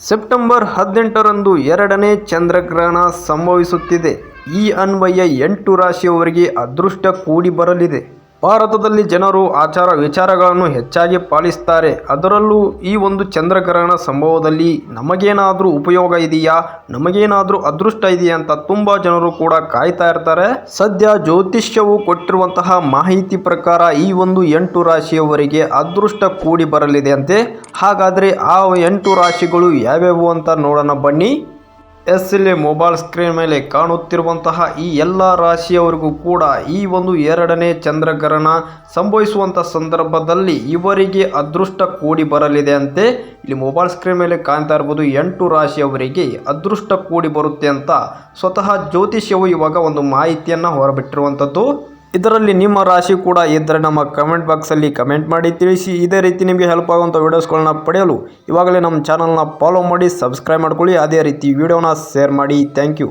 September ಹದಿನೆಂಟರಂದು ಎರಡನೇ ಚಂದ್ರಗ್ರಹಣ ಸಂಭವಿಸುತ್ತಿದೆ. ಈ ಅನ್ವಯ ಎಂಟು ರಾಶಿಯವರಿಗೆ ಅದೃಷ್ಟ ಕೂಡಿ ಬರಲಿದೆ. ಭಾರತದಲ್ಲಿ ಜನರು ಆಚಾರ ವಿಚಾರಗಳನ್ನು ಹೆಚ್ಚಾಗಿ ಪಾಲಿಸ್ತಾರೆ. ಅದರಲ್ಲೂ ಈ ಒಂದು ಚಂದ್ರಗ್ರಹಣ ಸಂಭವದಲ್ಲಿ ನಮಗೇನಾದರೂ ಉಪಯೋಗ ಇದೆಯಾ? ನಮಗೇನಾದರೂ ಅದೃಷ್ಟ ಇದೆಯಾ ಅಂತ ತುಂಬ ಜನರು ಕೂಡ ಕಾಯ್ತಾ ಇರ್ತಾರೆ. ಸದ್ಯ ಜ್ಯೋತಿಷ್ಯವು ಕೊಟ್ಟಿರುವಂತಹ ಮಾಹಿತಿ ಪ್ರಕಾರ ಈ ಒಂದು ಎಂಟು ರಾಶಿಯವರಿಗೆ ಅದೃಷ್ಟ ಕೂಡಿ ಬರಲಿದೆ ಅಂತೆ. ಹಾಗಾದರೆ ಆ ಎಂಟು ರಾಶಿಗಳು ಯಾವ್ಯಾವು ಅಂತ ನೋಡೋಣ ಬನ್ನಿ. ಎಸ್ ಇಲ್ಲಿ ಮೊಬೈಲ್ ಸ್ಕ್ರೀನ್ ಮೇಲೆ ಕಾಣುತ್ತಿರುವಂತಹ ಈ ಎಲ್ಲ ರಾಶಿಯವರಿಗೂ ಕೂಡ ಈ ಒಂದು ಎರಡನೇ ಚಂದ್ರಗ್ರಹಣ ಸಂಭವಿಸುವಂಥ ಸಂದರ್ಭದಲ್ಲಿ ಇವರಿಗೆ ಅದೃಷ್ಟ ಕೂಡಿ ಬರಲಿದೆ ಅಂತೆ. ಇಲ್ಲಿ ಮೊಬೈಲ್ ಸ್ಕ್ರೀನ್ ಮೇಲೆ ಕಾಣ್ತಾ ಇರ್ಬೋದು ಎಂಟು ರಾಶಿಯವರಿಗೆ ಅದೃಷ್ಟ ಕೂಡಿ ಬರುತ್ತೆ ಅಂತ ಸ್ವತಃ ಜ್ಯೋತಿಷ್ಯವು ಇವಾಗ ಒಂದು ಮಾಹಿತಿಯನ್ನು ಹೊರಬಿಟ್ಟಿರುವಂಥದ್ದು ಇದರಲ್ಲಿ ನಿಮ್ಮ ರಾಶಿ ಕೂಡ ಇದ್ದರೆ ನಮ್ಮ ಕಮೆಂಟ್ ಬಾಕ್ಸಲ್ಲಿ ಕಮೆಂಟ್ ಮಾಡಿ ತಿಳಿಸಿ. ಇದೇ ರೀತಿ ನಿಮಗೆ ಹೆಲ್ಪ್ ಆಗುವಂಥ ವೀಡಿಯೋಸ್ಗಳನ್ನ ಪಡೆಯಲು ಇವಾಗಲೇ ನಮ್ಮ ಚಾನಲ್ನ ಫಾಲೋ ಮಾಡಿ ಸಬ್ಸ್ಕ್ರೈಬ್ ಮಾಡ್ಕೊಳ್ಳಿ. ಅದೇ ರೀತಿ ವಿಡಿಯೋನ ಶೇರ್ ಮಾಡಿ. Thank you